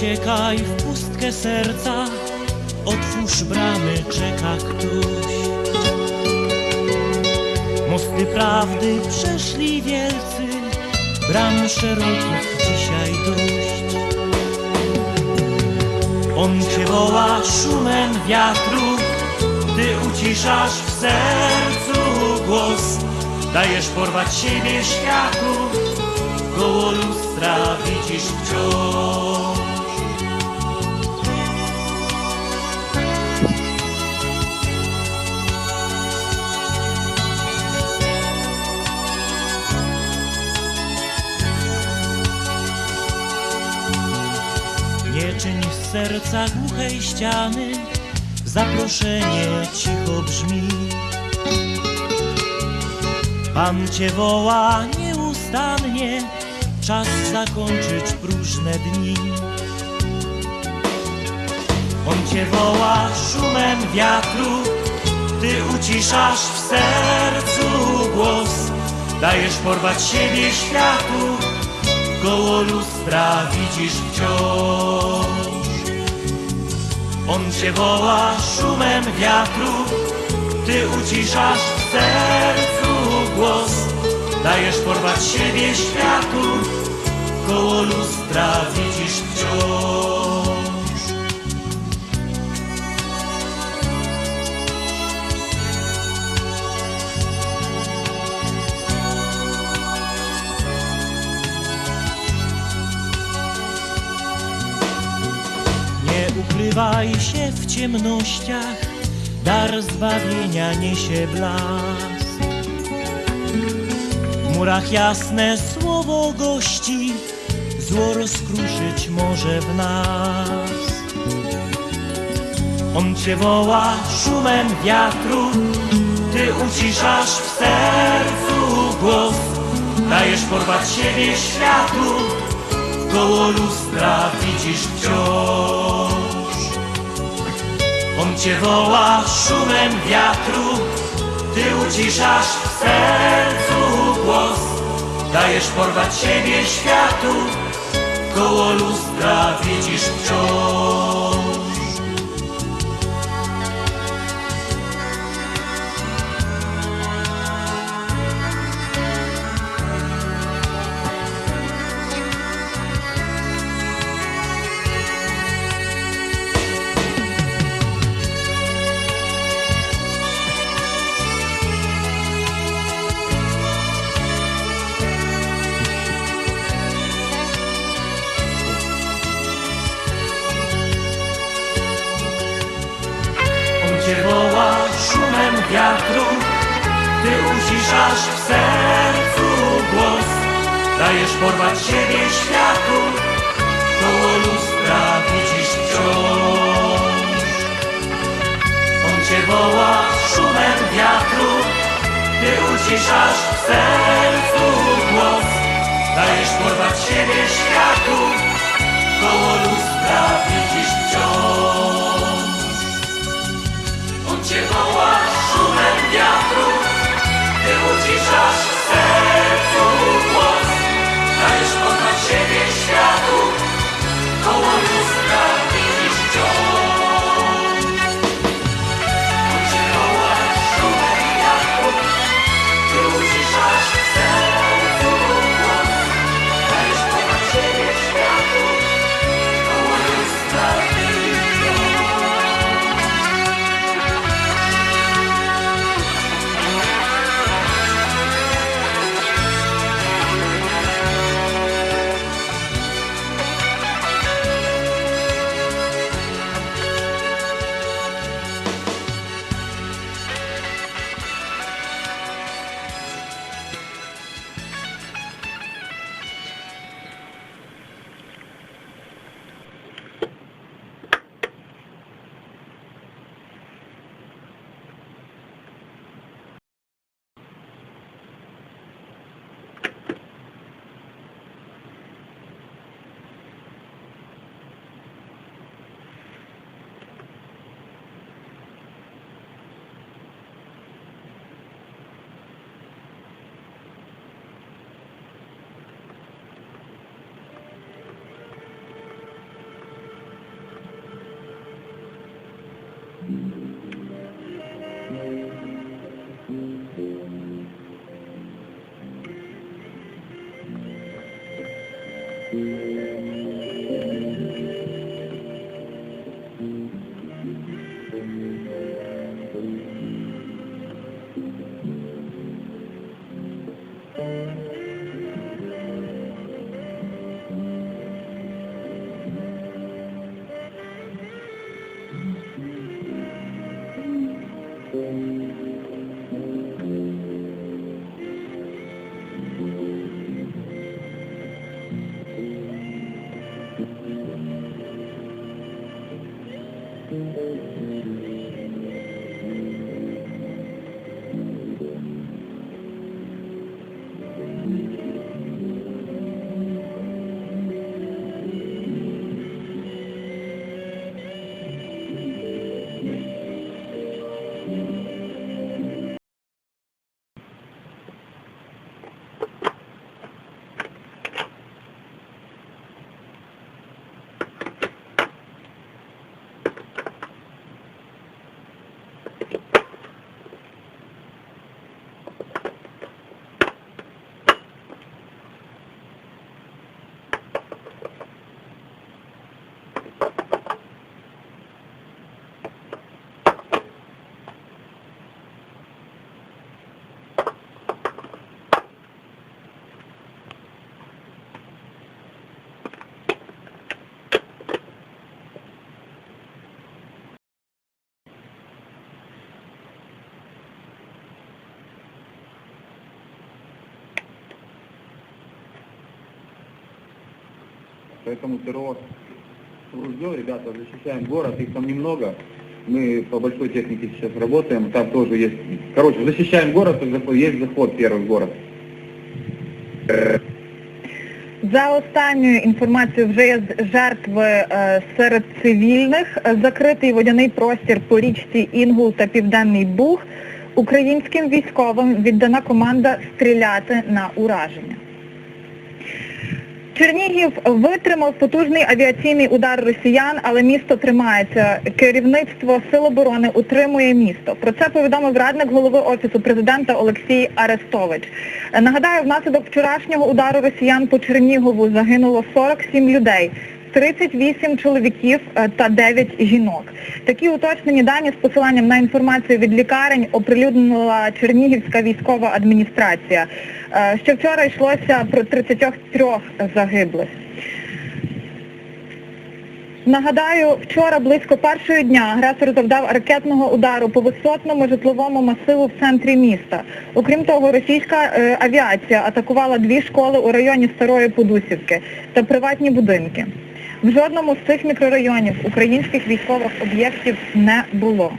uciekaj w pustkę serca, otwórz bramy, czeka ktoś. Mosty prawdy przeszli wielcy, bram szerokich dzisiaj dość. On cię woła szumem wiatru, ty uciszasz w sercu głos, dajesz porwać siebie światu, koło lustra widzisz wciąż. Czyń z serca głuchej ściany, zaproszenie cicho brzmi. Pan cię woła nieustannie, czas zakończyć próżne dni. On cię woła szumem wiatru, ty uciszasz w sercu głos, dajesz porwać siebie światu, koło lustra widzisz wciąż. On cię woła szumem wiatru, ty uciszasz w sercu głos, dajesz porwać siebie światu, koło lustra widzisz wciąż. Ukrywaj się w ciemnościach, dar zbawienia niesie blask. W murach jasne słowo gości, zło rozkruszyć może w nas. On cię woła szumem wiatru, ty uciszasz w sercu głos, dajesz porwać siebie światu, koło lustra widzisz wciąż. On cię woła szumem wiatru, ty uciszasz w sercu głos, dajesz porwać siebie światu, koło lustra widzisz wciąż. Wiatru, ty uciszasz w sercu głos, dajesz porwać siebie światu, koło lustra widzisz wciąż. On cię woła szumem wiatru, ty uciszasz w sercu głos, dajesz porwać siebie światu, koło lustra widzisz wciąż. On cię woła szumem Поэтому террор ружье, ребята, защищаем город, их там немного. Мы по большой технике сейчас работаем, там тоже есть... Короче, защищаем город, и заход- есть заход первый в город. За останньою інформацією, вже є з- жертви е, серед цивільних. Е, Закритий водяний простір по річці Інгул та Південний Буг. Українським військовим віддана команда стріляти на ураження. Чернігів витримав потужний авіаційний удар росіян, але місто тримається. Керівництво Сил оборони утримує місто. Про це повідомив радник голови Офісу президента Олексій Арестович. Нагадаю, внаслідок вчорашнього удару росіян по Чернігову загинуло 47 людей. 38 чоловіків е, та 9 жінок. Такі уточнені дані з посиланням на інформацію від лікарень оприлюднила Чернігівська військова адміністрація. Е, Ще вчора йшлося про 33 загиблих. Нагадаю, вчора близько першої дня агресор завдав ракетного удару по висотному житловому масиву в центрі міста. Окрім того, російська е, авіація атакувала дві школи у районі Старої Подусівки та приватні будинки. В жодному з цих мікрорайонів українських військових об'єктів не було.